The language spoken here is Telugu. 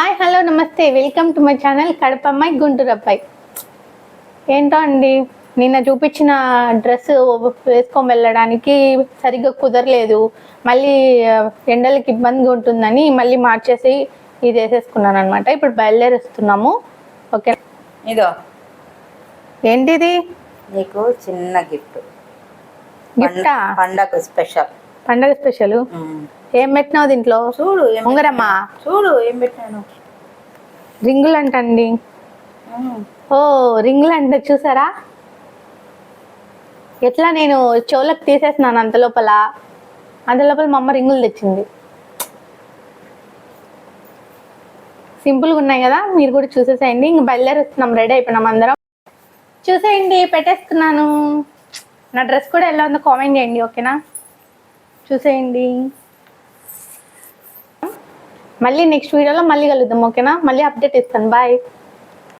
Hi hello namaste. Welcome to my channel కడపమ్మాయి Guntur అబ్బాయి. ఏంటో అండి నిన్న చూపించిన డ్రెస్ వేసుకొని వెళ్ళడానికి సరిగ్గా కుదరలేదు. మళ్ళీ ఎండలకి ఇబ్బందిగా ఉంటుందని మళ్ళీ మార్చేసి ఇది వేసేసుకున్నాను అనమాట ఇప్పుడు బయలుదేరిస్తున్నాము. ఓకే. ఇదో. ఏంటిది? నీకు చిన్న గిఫ్ట్. గిఫ్టా? పండగ స్పెషల్. పండగ స్పెషల్? ఏం పెట్టినావు దీంట్లో? చూడు ఉంగరమ్మా చూడు ఏం పెట్టాను రింగులు అంటండి. ఓ రింగులు అంటే చూసారా? ఎట్లా నేను చెవులకు తీసేసినాను అంత లోపల? అంత లోపల మా అమ్మ రింగులు తెచ్చింది. సింపుల్గా ఉన్నాయి కదా మీరు కూడా చూసేసేయండి. ఇంక బయలుదేరుస్తున్నాం రెడీ అయిపోయినాం అందరం. చూసేయండి పెట్టేస్తున్నాను. నా డ్రెస్ కూడా ఎలా ఉందో కామెంట్ చేయండి ఓకేనా? చూసేయండి. మళ్ళీ నెక్స్ట్ వీడియోలో మళ్ళీ కలుద్దాం ఓకేనా? మళ్ళీ అప్డేట్ ఇస్తాను. బాయ్